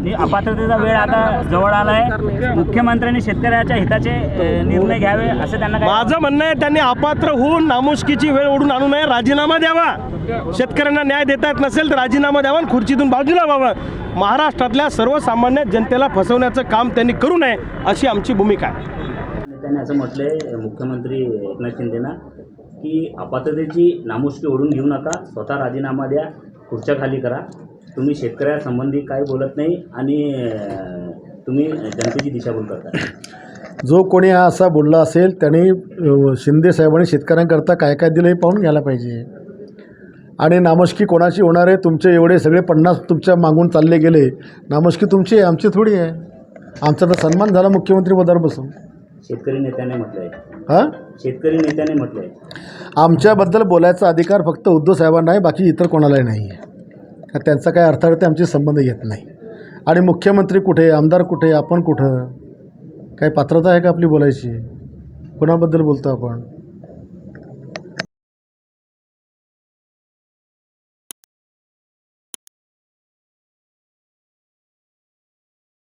अपात्रतेचा वेळ आता जवळ आला आहे मुख्यमंत्र्यांनी शेतकऱ्याच्या हिताचे निर्णय घ्यावे असं त्यांना काय माझं म्हणणं आहे त्यांनी अपात्र होऊन नामुष्कीची वेळ ओढून आणू नये राजीनामा द्यावा. शेतकऱ्यांना न्याय देता येत नसेल तर राजीनामा द्यावा आणि खुर्चीतून बाजूला व्हावं. महाराष्ट्रातल्या सर्वसामान्य जनतेला फसवण्याचं काम त्यांनी करू नये अशी आमची भूमिका आहे. त्यांनी असं म्हटलंय मुख्यमंत्री एकनाथ शिंदेना की अपात्रतेची नामुष्की ओढून घेऊ नका स्वतः राजीनामा द्या खुर्च्या खाली करा. तुम्ही शेतकऱ्यासंबंधी काही बोलत नाही आणि तुम्ही जनतेची दिशाभूल करता जो कोणी हा असा बोलला असेल त्यांनी शिंदे साहेबांनी शेतकऱ्यांकरता काय काय दिलं हे पाहून घ्यायला पाहिजे. आणि नामस्की कोणाची होणार आहे तुमचे एवढे सगळे पन्नास तुमच्या मागून चालले गेले नामस्की तुमची आहे आमची थोडी आहे. आमचा तर सन्मान झाला मुख्यमंत्री पदावर बसून शेतकरी नेत्याने म्हटलंय. हां? शेतकरी नेत्याने म्हटलंय. आमच्याबद्दल बोलायचा अधिकार फक्त उद्धव साहेबांना आहे बाकी इतर कोणालाही नाही आहे. त्यांचा काय अर्थार्थ आमचे संबंध येत नाही. आणि मुख्यमंत्री कुठे आमदार कुठे आपण कुठं? काही पात्रता आहे का आपली बोलायची? कोणाबद्दल बोलतो आपण?